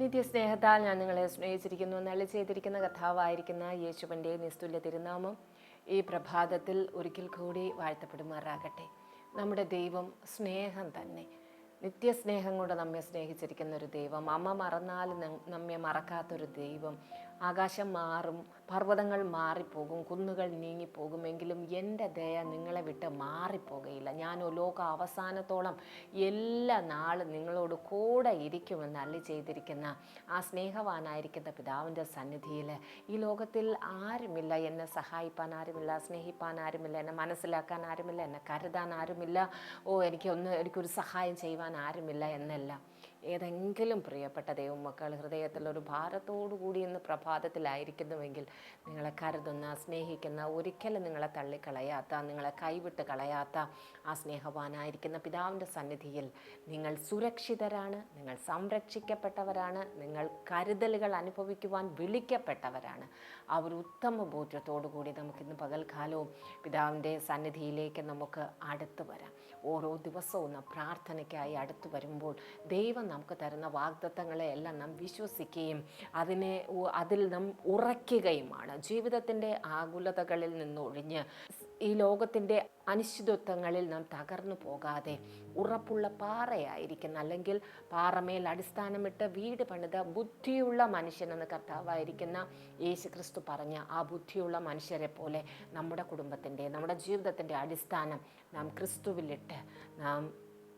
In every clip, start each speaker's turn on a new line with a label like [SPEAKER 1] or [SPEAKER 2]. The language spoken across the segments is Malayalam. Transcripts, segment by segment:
[SPEAKER 1] നിത്യസ്നേഹത്താൽ ഞാൻ നിങ്ങളെ സ്നേഹിച്ചിരിക്കുന്നു. നല്ല ചെയ്തിരിക്കുന്ന കഥാവായിരിക്കുന്ന യേശുവിന്റെ നിസ്തുല്യ തിരുനാമം ഈ പ്രഭാതത്തിൽ ഒരിക്കൽ കൂടി വാഴ്ത്തപ്പെടുമാറാകട്ടെ. നമ്മുടെ ദൈവം സ്നേഹം തന്നെ. നിത്യസ്നേഹം കൊണ്ട് നമ്മെ സ്നേഹിച്ചിരിക്കുന്ന ഒരു ദൈവം അമ്മ മറന്നാൽ നം- നമ്മെ മറക്കാത്തൊരു ദൈവം ആകാശം മാറും പർവതങ്ങൾ മാറിപ്പോകും കുന്നുകൾ നീങ്ങിപ്പോകുമെങ്കിലും എന്റെ ദയ നിങ്ങളെ വിട്ട് മാറിപ്പോകയില്ല. ഞാൻ ലോക അവസാനത്തോളം എല്ലാ നാളും നിങ്ങളോട് കൂടെ ഇരിക്കുമെന്ന് അല്ലി ചെയ്തിരിക്കുന്ന ആ സ്നേഹവാനായിരിക്കുന്ന പിതാവിന്റെ സന്നിധിയിൽ ഈ ലോകത്തിൽ ആരുമില്ല. എന്നെ സഹായിപ്പാൻ ആരുമില്ല സ്നേഹിപ്പാൻ ആരുമില്ല എന്നെ മനസ്സിലാക്കാൻ ആരുമില്ല എന്നെ കരുതാൻ ആരുമില്ല. ഓ എനിക്കൊന്ന് എനിക്കൊരു സഹായം ചെയ്യുവാൻ ആരുമില്ല എന്നല്ല. ഏതെങ്കിലും പ്രിയപ്പെട്ട ദൈവമക്കൾ ഹൃദയത്തിൽ ഒരു ഭാരത്തോടു കൂടി ഇന്ന് പ്രഭാതത്തിലായിരിക്കുന്നുവെങ്കിൽ നിങ്ങളെ കരുതുന്ന സ്നേഹിക്കുന്ന ഒരിക്കലും നിങ്ങളെ തള്ളിക്കളയാത്ത നിങ്ങളെ കൈവിട്ട് കളയാത്ത ആ സ്നേഹവാനായിരിക്കുന്ന പിതാവിന്റെ സന്നിധിയിൽ നിങ്ങൾ സുരക്ഷിതരാണ് നിങ്ങൾ സംരക്ഷിക്കപ്പെട്ടവരാണ് നിങ്ങൾ കരുതലുകൾ അനുഭവിക്കുവാൻ വിളിക്കപ്പെട്ടവരാണ്. ആ ഒരു ഉത്തമ ബോധ്യത്തോടു കൂടി നമുക്കിന്ന് പകൽക്കാലവും പിതാവിന്റെ സന്നിധിയിലേക്ക് നമുക്ക് അടുത്ത് വരാം. ഓരോ ദിവസവും നാം പ്രാർത്ഥനയ്ക്കായി അടുത്ത് വരുമ്പോൾ ദൈവം നമുക്ക് തരുന്ന വാഗ്ദത്തങ്ങളെ എല്ലാം നാം വിശ്വസിക്കുകയും അതിനെ അതിൽ നാം ഉറയ്ക്കുകയുമാണ്. ജീവിതത്തിന്റെ ആകുലതകളിൽ നിന്നൊഴിഞ്ഞ് ഈ ലോകത്തിന്റെ അനിശ്ചിതത്വങ്ങളിൽ നാം തകർന്നു പോകാതെ ഉറപ്പുള്ള പാറയായിരിക്കുന്ന അല്ലെങ്കിൽ പാറമേൽ അടിസ്ഥാനമിട്ട് വീട് പണിത ബുദ്ധിയുള്ള മനുഷ്യനെന്ന് കർത്താവായിരിക്കുന്ന യേശു ക്രിസ്തു പറഞ്ഞ ആ ബുദ്ധിയുള്ള മനുഷ്യരെ പോലെ നമ്മുടെ കുടുംബത്തിന്റെ നമ്മുടെ ജീവിതത്തിന്റെ അടിസ്ഥാനം നാം ക്രിസ്തുവിലിട്ട് നാം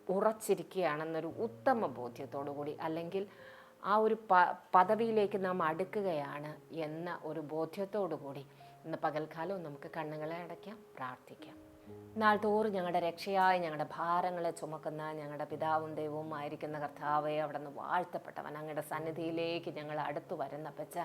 [SPEAKER 1] ഉറച്ചിരിക്കുകയാണെന്നൊരു ഉത്തമ ബോധ്യത്തോടു കൂടി അല്ലെങ്കിൽ ആ ഒരു പ പദവിയിലേക്ക് നാം അടുക്കുകയാണ് എന്ന ഒരു ബോധ്യത്തോടു കൂടി ഇന്ന് പകൽക്കാലവും നമുക്ക് കണ്ണുകളെ അടയ്ക്കാം പ്രാർത്ഥിക്കാം. നാൾ തോറും ഞങ്ങളുടെ രക്ഷയായി ഞങ്ങളുടെ ഭാരങ്ങളെ ചുമക്കുന്ന ഞങ്ങളുടെ പിതാവും ദൈവവും ആയിരിക്കുന്ന കർത്താവെ അവിടെ നിന്ന് വാഴ്ത്തപ്പെട്ടവൻ അങ്ങയുടെ സന്നിധിയിലേക്ക് ഞങ്ങൾ അടുത്തു വരുന്ന പച്ച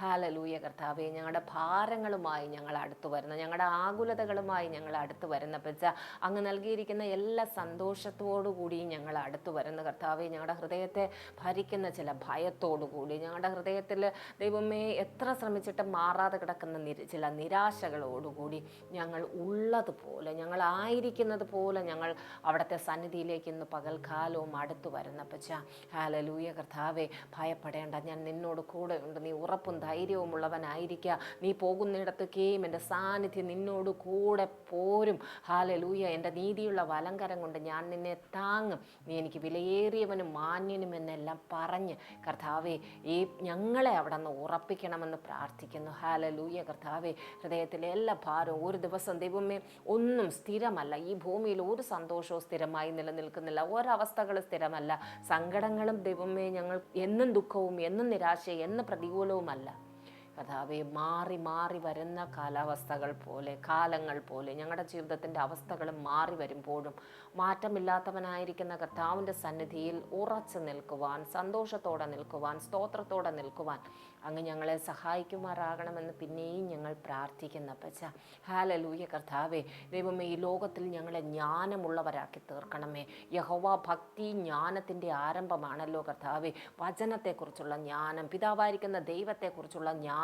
[SPEAKER 1] ഹാലലൂയ കർത്താവെ ഞങ്ങളുടെ ഭാരങ്ങളുമായി ഞങ്ങൾ അടുത്തു വരുന്ന. ഞങ്ങളുടെ ആകുലതകളുമായി ഞങ്ങൾ അടുത്തു വരുന്ന പച്ച അങ്ങ് നൽകിയിരിക്കുന്ന എല്ലാ സന്തോഷത്തോടു കൂടി ഞങ്ങൾ അടുത്തു വരുന്ന കർത്താവെ. ഞങ്ങളുടെ ഹൃദയത്തെ ഭരിക്കുന്ന ചില ഭയത്തോടു കൂടി ഞങ്ങളുടെ ഹൃദയത്തിൽ ദൈവമേ എത്ര ശ്രമിച്ചിട്ട് മാറാതെ കിടക്കുന്ന ചില നിരാശകളോടുകൂടി ഞങ്ങൾ ഉള്ളതുപോലെ ഞങ്ങൾ ആയിരിക്കുന്നത് പോലെ ഞങ്ങൾ അവിടുത്തെ സന്നിധിയിലേക്ക് ഇന്ന് പകൽക്കാലവും അടുത്തു വരുന്ന. പച്ച ഹാലലൂയ കർത്താവെ ഭയപ്പെടേണ്ട. ഞാൻ നിന്നോട് കൂടെ ഉണ്ട്. നീ ഉറപ്പും ധൈര്യവും ഉള്ളവനായിരിക്കുക നീ പോകുന്നിടത്തൊക്കെയും എന്റെ സാന്നിധ്യം നിന്നോട് കൂടെ പോരും. ഹാലലൂയ എന്റെ നീതിയുള്ള വലങ്കരം കൊണ്ട് ഞാൻ നിന്നെ താങ്ങും. നീ എനിക്ക് വിലയേറിയവനും മാന്യനും എന്നെല്ലാം പറഞ്ഞ് കർത്താവെ ഈ ഞങ്ങളെ അവിടെ നിന്ന് ഉറപ്പിക്കണമെന്ന് പ്രാർത്ഥിക്കുന്നു. ഹാലലൂയ കർത്താവെ ഹൃദയത്തിലെ എല്ലാ ഭാരവും ഒരു ദിവസം ദൈവമേ ഒന്നും സ്ഥിരമല്ല. ഈ ഭൂമിയിൽ ഒരു സന്തോഷവും സ്ഥിരമായി നിലനിൽക്കുന്നില്ല. ഒരവസ്ഥകൾ സ്ഥിരമല്ല. സങ്കടങ്ങളും ദൈവമേ ഞങ്ങൾ എന്നും ദുഃഖവും എന്നും നിരാശയും എന്നും പ്രതികൂലവുമല്ല. കഥാവെ മാറി മാറി വരുന്ന കാലാവസ്ഥകൾ പോലെ കാലങ്ങൾ പോലെ ഞങ്ങളുടെ ജീവിതത്തിന്റെ അവസ്ഥകൾ മാറി വരുമ്പോഴും മാറ്റമില്ലാത്തവനായിരിക്കുന്ന കർത്താവിന്റെ സന്നിധിയിൽ ഉറച്ചു നിൽക്കുവാൻ സന്തോഷത്തോടെ നിൽക്കുവാൻ സ്തോത്രത്തോടെ നിൽക്കുവാൻ അങ്ങ് ഞങ്ങളെ സഹായിക്കുമാറാകണമെന്ന് പിന്നെയും ഞങ്ങൾ പ്രാർത്ഥിക്കുന്ന പച്ച ഹാലലൂയ കർത്താവെ ദൈവമേ ഈ ലോകത്തിൽ ഞങ്ങളെ ജ്ഞാനമുള്ളവരാക്കി തീർക്കണമേ. യഹോവ ഭക്തി ജ്ഞാനത്തിന്റെ ആരംഭമാണല്ലോ കർത്താവെ. വചനത്തെക്കുറിച്ചുള്ള ജ്ഞാനം പിതാവായിരിക്കുന്ന ദൈവത്തെക്കുറിച്ചുള്ള ജ്ഞാനം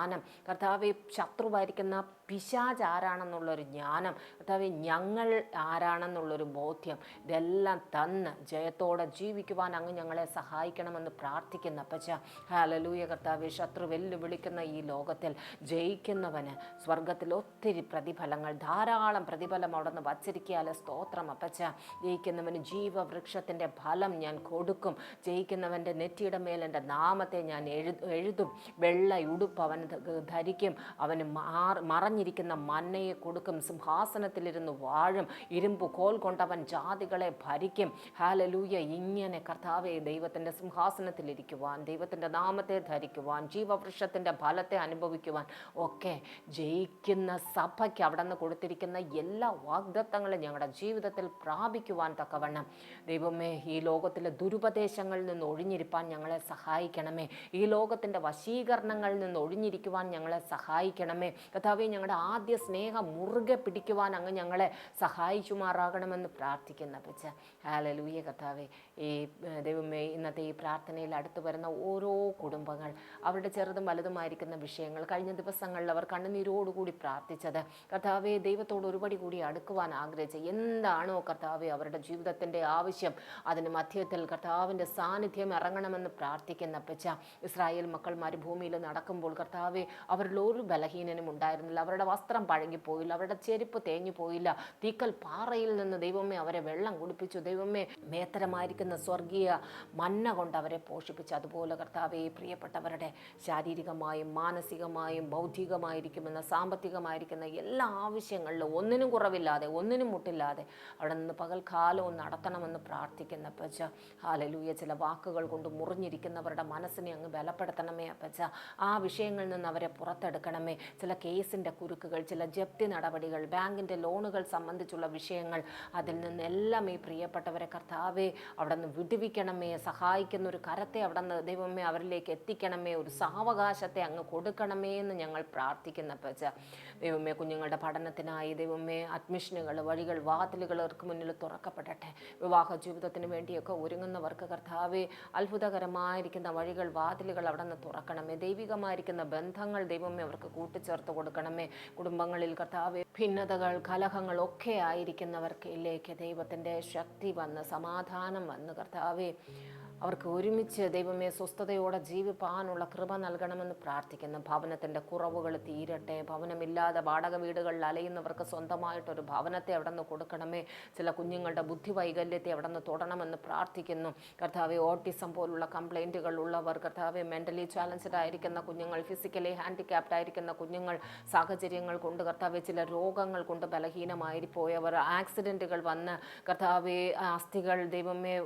[SPEAKER 1] കർത്താവെ ശത്രുവായിരിക്കുന്ന പിശാജ് ആരാണെന്നുള്ളൊരു ജ്ഞാനം. കർത്താവ് ഞങ്ങൾ ആരാണെന്നുള്ളൊരു ബോധ്യം ഇതെല്ലാം തന്ന് ജയത്തോടെ ജീവിക്കുവാൻ അങ്ങ് ഞങ്ങളെ സഹായിക്കണമെന്ന് പ്രാർത്ഥിക്കുന്ന. അപ്പച്ച ഹാലലൂയ കർത്താവ് ശത്രു വെല്ലുവിളിക്കുന്ന ഈ ലോകത്തിൽ ജയിക്കുന്നവന് സ്വർഗത്തിൽ ഒത്തിരി പ്രതിഫലങ്ങൾ ധാരാളം പ്രതിഫലം അവിടെ നിന്ന് വച്ചിരിക്കാലെ സ്തോത്രം. അപ്പച്ച ജയിക്കുന്നവന് ജീവവൃക്ഷത്തിന്റെ ഫലം ഞാൻ കൊടുക്കും. ജയിക്കുന്നവന്റെ നെറ്റിയുടെ മേൽ എന്റെ നാമത്തെ ഞാൻ എഴുതും. വെള്ള ഉടുപ്പ് അവൻ ധരിക്കും. അവന് മറഞ്ഞിരിക്കുന്ന മന്നയെ കൊടുക്കും. സിംഹാസനത്തിലിരുന്ന് വാഴും. ഇരുമ്പ് കോൽ കൊണ്ടവൻ ജാതികളെ ഭരിക്കും. ഹാലലൂയ ഇങ്ങനെ കർത്താവെ ദൈവത്തിന്റെ സിംഹാസനത്തിലിരിക്കുവാൻ ദൈവത്തിന്റെ നാമത്തെ ധരിക്കുവാൻ ജീവവൃക്ഷത്തിന്റെ ഫലത്തെ അനുഭവിക്കുവാൻ ഒക്കെ ജയിക്കുന്ന സഭയ്ക്ക് അവിടെ നിന്ന് കൊടുത്തിരിക്കുന്ന എല്ലാ വാഗ്ദത്തങ്ങളും ഞങ്ങളുടെ ജീവിതത്തിൽ പ്രാപിക്കുവാൻ തക്കവണ്ണം. ദൈവമേ ഈ ലോകത്തിലെ ദുരുപദേശങ്ങളിൽ നിന്ന് ഒഴിഞ്ഞിരിപ്പാൻ ഞങ്ങളെ സഹായിക്കണമേ. ഈ ലോകത്തിന്റെ വശീകരണങ്ങളിൽ നിന്ന് ഒഴിഞ്ഞിരിക്കാൻ പിടിക്കുവാൻ ഞങ്ങളെ സഹായിക്കണമേ. കഥാവെ ഞങ്ങളുടെ ആദ്യ സ്നേഹം മുറുകെ പിടിക്കുവാൻ അങ്ങ് ഞങ്ങളെ സഹായിച്ചുമാറാകണമെന്ന് പ്രാർത്ഥിക്കുന്ന പച്ച ഹാലലൂയ കഥാവെ ഈ ദൈവമേ ഇന്നത്തെ ഈ പ്രാർത്ഥനയിൽ അടുത്തു വരുന്ന ഓരോ കുടുംബങ്ങൾ അവരുടെ ചെറുതും വലുതുമായിരിക്കുന്ന വിഷയങ്ങൾ കഴിഞ്ഞ ദിവസങ്ങളിൽ അവർ കണ്ണുനീരോടുകൂടി പ്രാർത്ഥിച്ചത്. കർത്താവെ ദൈവത്തോട് ഒരുപടി കൂടി അടുക്കുവാൻ ആഗ്രഹിച്ച എന്താണോ കർത്താവെ അവരുടെ ജീവിതത്തിന്റെ ആവശ്യം അതിന് മധ്യത്തിൽ കർത്താവിന്റെ സാന്നിധ്യം ഇറങ്ങണമെന്ന് പ്രാർത്ഥിക്കുന്ന പച്ച ഇസ്രായേൽ മക്കൾ മരുഭൂമിയിൽ നടക്കുമ്പോൾ കർത്താവെ അവരിൽ ഒരു ബലഹീനനും ഉണ്ടായിരുന്നില്ല. അവരുടെ വസ്ത്രം പഴകിപ്പോയില്ല. അവരുടെ ചെരുപ്പ് തേഞ്ഞു പോയില്ല തീക്കൽ പാറയിൽ നിന്ന് ദൈവമേ അവരെ വെള്ളം കുടിപ്പിച്ചു. ദൈവമേ മേത്തരമായിരിക്കുന്ന സ്വർഗീയ മന്ന കൊണ്ട് അവരെ പോഷിപ്പിച്ചു. അതുപോലെ കർത്താവെ പ്രിയപ്പെട്ടവരുടെ ശാരീരികമായും മാനസികമായും ബൗദ്ധികമായിരിക്കുമെന്ന സാമ്പത്തികമായിരിക്കുന്ന എല്ലാ ആവശ്യങ്ങളിലും ഒന്നിനും കുറവില്ലാതെ ഒന്നിനും മുട്ടില്ലാതെ അവിടെ നിന്ന് പകൽക്കാലവും നടത്തണമെന്ന് പ്രാർത്ഥിക്കുന്ന അപ്പച്ച ഹാലലൂയ ചില വാക്കുകൾ കൊണ്ട് മുറിഞ്ഞിരിക്കുന്നവരുടെ മനസ്സിനെ അങ്ങ് ബലപ്പെടുത്തണമേ അപ്പച്ച. ആ വിഷയങ്ങളിൽ നിന്ന് അവരെ പുറത്തെടുക്കണമേ. ചില കേസിന്റെ കുരുക്കുകൾ ചില ജപ്തി നടപടികൾ ബാങ്കിന്റെ ലോണുകൾ സംബന്ധിച്ചുള്ള വിഷയങ്ങൾ അതിൽ നിന്നെല്ലാം ഈ പ്രിയപ്പെട്ടവരെ കർത്താവെ അവിടെ നിന്ന് വിടുവിക്കണമേ സഹായിക്കുന്ന ഒരു കരത്തെ അവിടെ നിന്ന് ദൈവമേ അവരിലേക്ക് എത്തിക്കണമേ ഒരു സാവകാശത്തെ അങ്ങ് കൊടുക്കണമേ എന്ന് ഞങ്ങൾ പ്രാർത്ഥിക്കുന്ന പച്ച ദൈവമേ കുഞ്ഞുങ്ങളുടെ പഠനത്തിനായി ദൈവമേ അഡ്മിഷനുകൾ വഴികൾ വാതിലുകൾ അവർക്ക് മുന്നിൽ തുറക്കപ്പെടട്ടെ. വിവാഹ ജീവിതത്തിന് വേണ്ടിയൊക്കെ ഒരുങ്ങുന്നവർക്ക് കർത്താവെ അത്ഭുതകരമായിരിക്കുന്ന വഴികൾ വാതിലുകൾ അവിടെ നിന്ന് തുറക്കണമേ. ദൈവികമായിരിക്കുന്ന ബന്ധങ്ങൾ ദൈവമേ അവർക്ക് കൂട്ടിച്ചേർത്ത് കൊടുക്കണമേ. കുടുംബങ്ങളിൽ കർത്താവ് ഭിന്നതകൾ കലഹങ്ങൾ ഒക്കെ ആയിരിക്കുന്നവർക്ക് ആയിരിക്കുന്നവർക്കിലേക്ക് ദൈവത്തിന്റെ ശക്തി വന്ന് സമാധാനം വന്ന് കർത്താവെ. അവർക്ക് ഒരുമിച്ച് ദൈവമേ സ്വസ്ഥതയോടെ ജീവിപ്പാനുള്ള കൃപ നൽകണമെന്ന് പ്രാർത്ഥിക്കുന്നു. ഭവനത്തിന്റെ കുറവുകൾ തീരട്ടെ. ഭവനമില്ലാതെ വാടക വീടുകളിൽ അലയുന്നവർക്ക് സ്വന്തമായിട്ടൊരു ഭവനത്തെ അവിടെ നിന്ന് കൊടുക്കണമേ. ചില കുഞ്ഞുങ്ങളുടെ ബുദ്ധി വൈകല്യത്തെ അവിടെ നിന്ന് തൊടണമെന്ന് പ്രാർത്ഥിക്കുന്നു. കർത്താവെ ഓട്ടിസം പോലുള്ള കംപ്ലൈന്റുകൾ ഉള്ളവർ കർത്താവെ മെന്റലി ചാലഞ്ചഡ് ആയിരിക്കുന്ന കുഞ്ഞുങ്ങൾ ഫിസിക്കലി ഹാൻഡിക്യാപ്ഡ് ആയിരിക്കുന്ന കുഞ്ഞുങ്ങൾ സാഹചര്യങ്ങൾ കൊണ്ട് കർത്താവെ ചില രോഗങ്ങൾ കൊണ്ട് ബലഹീനമായി പോയവർ ആക്സിഡന്റുകൾ വന്ന് കർത്താവെ അസ്ഥികൾ ദൈവമേ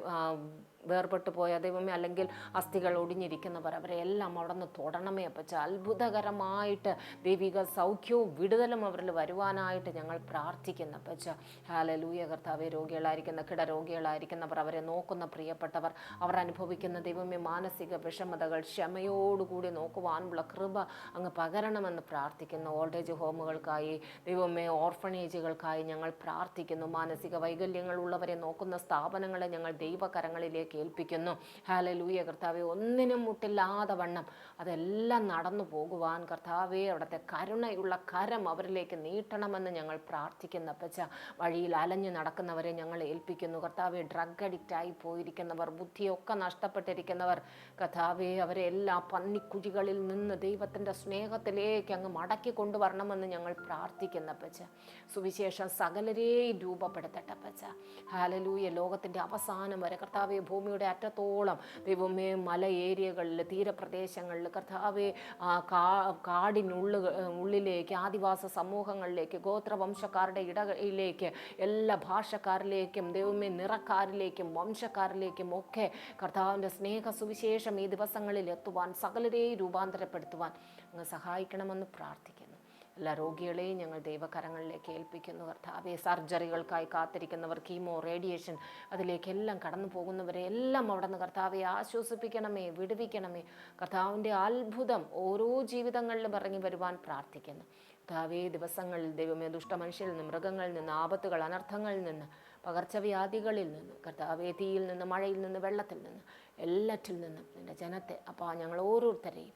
[SPEAKER 1] വേർപെട്ടു പോയ ദൈവമേ അല്ലെങ്കിൽ അസ്ഥികൾ ഒടിഞ്ഞിരിക്കുന്നവർ അവരെ എല്ലാം അവിടെ നിന്ന് തൊടണമേ അപ്പച്ച. അത്ഭുതകരമായിട്ട് ദൈവിക സൗഖ്യവും വിടുതലും അവരിൽ വരുവാനായിട്ട് ഞങ്ങൾ പ്രാർത്ഥിക്കുന്ന അപ്പച്ച. ഹാലലൂയ കർത്താവെ രോഗികളായിരിക്കുന്ന കിടരോഗികളായിരിക്കുന്നവർ അവരെ നോക്കുന്ന പ്രിയപ്പെട്ടവർ അവർ അനുഭവിക്കുന്ന ദൈവമേ മാനസിക വിഷമതകൾ ക്ഷമയോടുകൂടി നോക്കുവാനുള്ള കൃപ അങ്ങ് പകരണമെന്ന് പ്രാർത്ഥിക്കുന്നു. ഓൾഡേജ് ഹോമുകൾക്കായി ദൈവമേ ഓർഫണേജുകൾക്കായി ഞങ്ങൾ പ്രാർത്ഥിക്കുന്നു. മാനസിക വൈകല്യങ്ങളുള്ളവരെ നോക്കുന്ന സ്ഥാപനങ്ങളെ ഞങ്ങൾ ദൈവകരങ്ങളിലേക്ക് ഏൽപ്പിക്കുന്നു ഹാലലൂയ കർത്താവെ ഒന്നിനും മുട്ടില്ലാതെ വണ്ണം. അതെല്ലാം നടന്നു പോകുവാൻ കർത്താവെ അവിടുത്തെ കരുണയുള്ള കരം അവരിലേക്ക് നീട്ടണമെന്ന് ഞങ്ങൾ പ്രാർത്ഥിക്കുന്ന അപ്പച്ച. വഴിയിൽ അലഞ്ഞു നടക്കുന്നവരെ ഞങ്ങൾ ഏൽപ്പിക്കുന്നു. കർത്താവെ ഡ്രഗ് അഡിക്റ്റ് ആയി പോയിരിക്കുന്നവർ ബുദ്ധിയൊക്കെ നഷ്ടപ്പെട്ടിരിക്കുന്നവർ കർത്താവെ അവരെ എല്ലാ പന്നിക്കുഴികളിൽ നിന്ന് ദൈവത്തിന്റെ സ്നേഹത്തിലേക്ക് അങ്ങ് മടക്കി കൊണ്ടുവരണമെന്ന് ഞങ്ങൾ പ്രാർത്ഥിക്കുന്ന അപ്പച്ച. സുവിശേഷം സകലരെയും രൂപപ്പെടുത്തട്ടെ അപ്പച്ച. ഹാലലൂയ ലോകത്തിന്റെ അവസാനം വരെ കർത്താവെ ഭൂമിയുടെ അറ്റത്തോളം ദൈവമേ മല ഏരിയകളിൽ തീരപ്രദേശങ്ങളിൽ കർത്താവെ ആ, കാടിനുള്ളു ഉള്ളിലേക്ക് ആദിവാസ സമൂഹങ്ങളിലേക്ക് ഗോത്രവംശക്കാരുടെ ഇടയിലേക്ക് എല്ലാ ഭാഷക്കാരിലേക്കും ദൈവമേ നിറക്കാരിലേക്കും വംശക്കാരിലേക്കും ഒക്കെ കർത്താവിന്റെ സ്നേഹ സുവിശേഷം ഈ ദിവസങ്ങളിൽ എത്തുവാൻ സകലരെയും രൂപാന്തരപ്പെടുത്തുവാൻ അങ്ങ് സഹായിക്കണമെന്ന് പ്രാർത്ഥിക്കുന്നു. എല്ലാ രോഗികളെയും ഞങ്ങൾ ദൈവകരങ്ങളിലേക്ക് ഏൽപ്പിക്കുന്നു കർത്താവെ. സർജറികൾക്കായി കാത്തിരിക്കുന്നവർ കീമോ റേഡിയേഷൻ അതിലേക്കെല്ലാം കടന്നു പോകുന്നവരെ എല്ലാം അവിടെ നിന്ന് കർത്താവെ ആശ്വസിപ്പിക്കണമേ വിടുവിക്കണമേ. കർത്താവിന്റെ അത്ഭുതം ഓരോ ജീവിതങ്ങളിലും ഇറങ്ങി വരുവാൻ പ്രാർത്ഥിക്കുന്നു. കർത്താവേ ദിവസങ്ങളിൽ ദൈവമേ ദുഷ്ടമനുഷ്യരിൽ നിന്ന് മൃഗങ്ങളിൽ നിന്ന് ആപത്തുകൾ അനർത്ഥങ്ങളിൽ നിന്ന് പകർച്ചവ്യാധികളിൽ നിന്ന് കർത്താവേ തീയിൽ നിന്ന് മഴയിൽ നിന്ന് വെള്ളത്തിൽ നിന്ന് എല്ലാറ്റിൽ നിന്നും നിന്റെ ജനത്തെ അപ്പോൾ ഞങ്ങൾ ഓരോരുത്തരെയും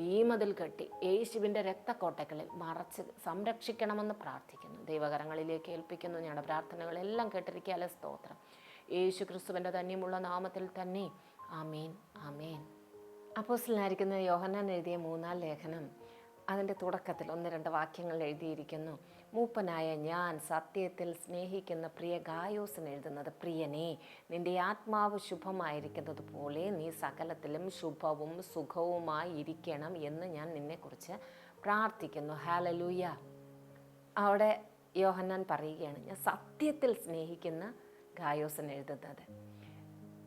[SPEAKER 1] തീമതിൽ കെട്ടി യേശുവിന്റെ രക്തക്കോട്ടകളിൽ മറച്ച് സംരക്ഷിക്കണമെന്ന് പ്രാർത്ഥിക്കുന്നു. ദൈവകരങ്ങളിലേക്ക് ഏൽപ്പിക്കുന്നു. ഞങ്ങളുടെ പ്രാർത്ഥനകളെല്ലാം കേട്ടിരിക്കാലെ സ്തോത്രം. യേശു ക്രിസ്തുവിന്റെ ധന്യമുള്ള നാമത്തിൽ തന്നെ. ആമേൻ. ആമേൻ. അപ്പോസിലായിരിക്കുന്ന യോഹന്നാൻ എഴുതിയ മൂന്നാം ലേഖനം. അതിന്റെ തുടക്കത്തിൽ ഒന്ന് രണ്ട് വാക്യങ്ങൾ എഴുതിയിരിക്കുന്നു. മൂപ്പനായ ഞാൻ സത്യത്തിൽ സ്നേഹിക്കുന്ന പ്രിയ ഗായോസിന് എഴുതുന്നത് പ്രിയനെ നിന്റെ ആത്മാവ് ശുഭമായിരിക്കുന്നത് പോലെ നീ സകലത്തിലും ശുഭവും സുഖവുമായി ഇരിക്കണം എന്ന് ഞാൻ നിന്നെക്കുറിച്ച് പ്രാർത്ഥിക്കുന്നു. ഹാലലൂയ അവിടെ യോഹന്നാൻ പറയുകയാണ് ഞാൻ സത്യത്തിൽ സ്നേഹിക്കുന്ന ഗായോസിന് എഴുതുന്നത്.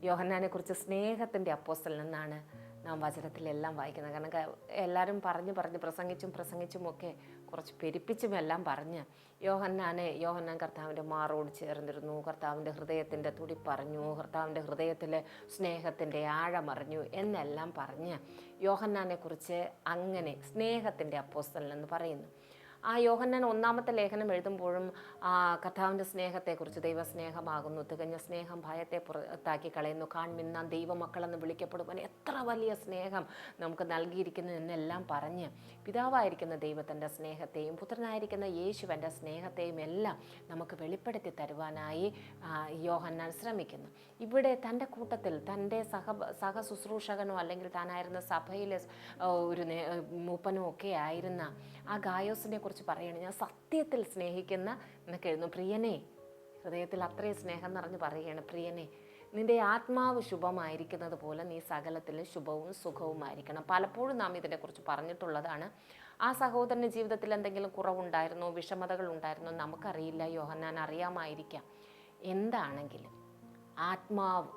[SPEAKER 1] യോഹന്നാനെക്കുറിച്ച് സ്നേഹത്തിന്റെ അപ്പോസ്റ്റൽ നിന്നാണ് വചനത്തിലെല്ലാം വായിക്കുന്നത്. കാരണം എല്ലാവരും പറഞ്ഞ് പറഞ്ഞ് പ്രസംഗിച്ചും പ്രസംഗിച്ചും ഒക്കെ കുറച്ച് പെരുപ്പിച്ചും എല്ലാം പറഞ്ഞ് യോഹന്നാനെ യോഹന്നാൻ കർത്താവിന്റെ മാറോട് ചേർന്നിരുന്നു. കർത്താവിന്റെ ഹൃദയത്തിന്റെ തുടി പറഞ്ഞു. കർത്താവിന്റെ ഹൃദയത്തിലെ സ്നേഹത്തിന്റെ ആഴമറിഞ്ഞു എന്നെല്ലാം പറഞ്ഞ് യോഹന്നാനെക്കുറിച്ച് അങ്ങനെ സ്നേഹത്തിന്റെ അപ്പോസ്തലൻ എന്ന് പറയുന്നു. ആ യോഹന്നാൻ ഒന്നാമത്തെ ലേഖനം എഴുതുമ്പോഴും ആ കർത്താവിന്റെ സ്നേഹത്തെക്കുറിച്ച് ദൈവസ്നേഹമാകുന്നു തികഞ്ഞ സ്നേഹം ഭയത്തെ പുറത്താക്കി കളയുന്നു. കാൺമിന്ന ദൈവമക്കളെന്ന് വിളിക്കപ്പെടുവാൻ എത്ര വലിയ സ്നേഹം നമുക്ക് നൽകിയിരിക്കുന്നു എന്നെല്ലാം പറഞ്ഞ് പിതാവായിരിക്കുന്ന ദൈവത്തിന്റെ സ്നേഹത്തെയും പുത്രനായിരിക്കുന്ന യേശുവന്റെ സ്നേഹത്തെയും എല്ലാം നമുക്ക് വെളിപ്പെടുത്തി തരുവാനായി യോഹന്നാൻ ശ്രമിക്കുന്നു. ഇവിടെ തന്റെ കൂട്ടത്തിൽ തന്റെ സഹ സഹ ശുശ്രൂഷകനോ അല്ലെങ്കിൽ താനായിരുന്ന സഭയിലെ ഒരു മൂപ്പനോ ഒക്കെ ആയിരുന്ന ആ ഗായോസിനെ കുറിച്ച് പറയുകയാണ്. ഞാൻ സത്യത്തിൽ സ്നേഹിക്കുന്ന എന്നൊക്കെ എഴുതുന്നു. പ്രിയനെ ഹൃദയത്തിൽ അത്രയും സ്നേഹം നിറഞ്ഞ് പറയുകയാണ്. പ്രിയനെ നിന്റെ ആത്മാവ് ശുഭമായിരിക്കുന്നത് പോലെ നീ സകലത്തിലും ശുഭവും സുഖവുമായിരിക്കണം. പലപ്പോഴും നാം ഇതിനെക്കുറിച്ച് പറഞ്ഞിട്ടുള്ളതാണ്. ആ സഹോദരന്റെ ജീവിതത്തിൽ എന്തെങ്കിലും കുറവുണ്ടായിരുന്നോ? വിഷമതകൾ ഉണ്ടായിരുന്നോ? നമുക്കറിയില്ല. യോഹന്നാൻ അറിയാമായിരിക്കാം. എന്താണെങ്കിലും ആത്മാവ്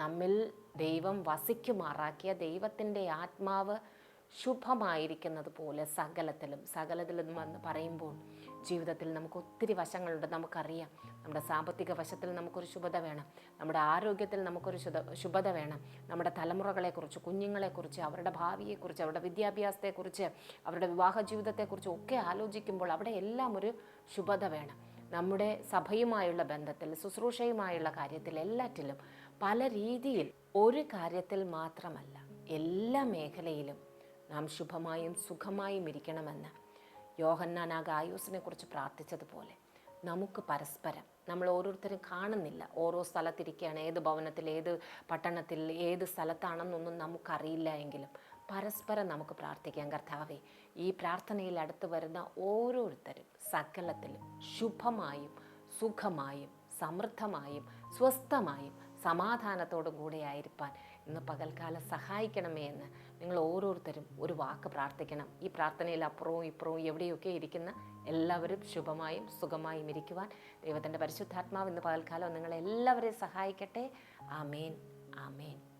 [SPEAKER 1] നമ്മിൽ ദൈവം വസിക്കുമാറാക്കിയ ദൈവത്തിന്റെ ആത്മാവ് ശുഭമായിരിക്കുന്നത് പോലെ സകലത്തിലും സകലത്തിലും വന്ന് പറയുമ്പോൾ ജീവിതത്തിൽ നമുക്ക് ഒത്തിരി വശങ്ങളുണ്ട് നമുക്കറിയാം. നമ്മുടെ സാമ്പത്തിക വശത്തിൽ നമുക്കൊരു ശുഭത വേണം. നമ്മുടെ ആരോഗ്യത്തിൽ നമുക്കൊരു ശുഭ ശുഭത വേണം. നമ്മുടെ തലമുറകളെക്കുറിച്ച് കുഞ്ഞുങ്ങളെക്കുറിച്ച് അവരുടെ ഭാവിയെക്കുറിച്ച് അവരുടെ വിദ്യാഭ്യാസത്തെക്കുറിച്ച് അവരുടെ വിവാഹ ജീവിതത്തെക്കുറിച്ച് ഒക്കെ ആലോചിക്കുമ്പോൾ അവിടെ എല്ലാം ഒരു ശുഭത വേണം. നമ്മുടെ സഭയുമായുള്ള ബന്ധത്തിൽ ശുശ്രൂഷയുമായുള്ള കാര്യത്തിൽ എല്ലാറ്റിലും പല രീതിയിൽ ഒരു കാര്യത്തിൽ മാത്രമല്ല എല്ലാ മേഖലയിലും നാം ശുഭമായും സുഖമായും ഇരിക്കണമെന്ന്. യോഹന്നാൻ ആ ഗായൂസിനെ കുറിച്ച് പ്രാർത്ഥിച്ചതുപോലെ നമുക്ക് പരസ്പരം നമ്മൾ ഓരോരുത്തരും കാണുന്നില്ല. ഓരോ സ്ഥലത്തിരിക്കുകയാണ് ഏത് ഭവനത്തിൽ ഏത് പട്ടണത്തിൽ ഏത് സ്ഥലത്താണെന്നൊന്നും നമുക്കറിയില്ല എങ്കിലും പരസ്പരം നമുക്ക് പ്രാർത്ഥിക്കാം. കർത്താവെ ഈ പ്രാർത്ഥനയിൽ അടുത്ത് വരുന്ന ഓരോരുത്തരും സകലത്തിലും ശുഭമായും സുഖമായും സമൃദ്ധമായും സ്വസ്ഥമായും സമാധാനത്തോടും കൂടെ ആയിരിക്കാൻ ഇന്ന് പകൽക്കാലം സഹായിക്കണമേ എന്ന് നിങ്ങൾ ഓരോരുത്തരും ഒരു വാക്ക് പ്രാർത്ഥിക്കണം. ഈ പ്രാർത്ഥനയിൽ അപ്പുറവും ഇപ്പുറവും എവിടെയൊക്കെ ഇരിക്കുന്ന എല്ലാവരും ശുഭമായും സുഖമായും ഇരിക്കുവാൻ ദൈവത്തിന്റെ പരിശുദ്ധാത്മാവ് ഇന്ന് പകൽക്കാലം നിങ്ങളെല്ലാവരെയും സഹായിക്കട്ടെ. ആമേൻ. ആമേൻ.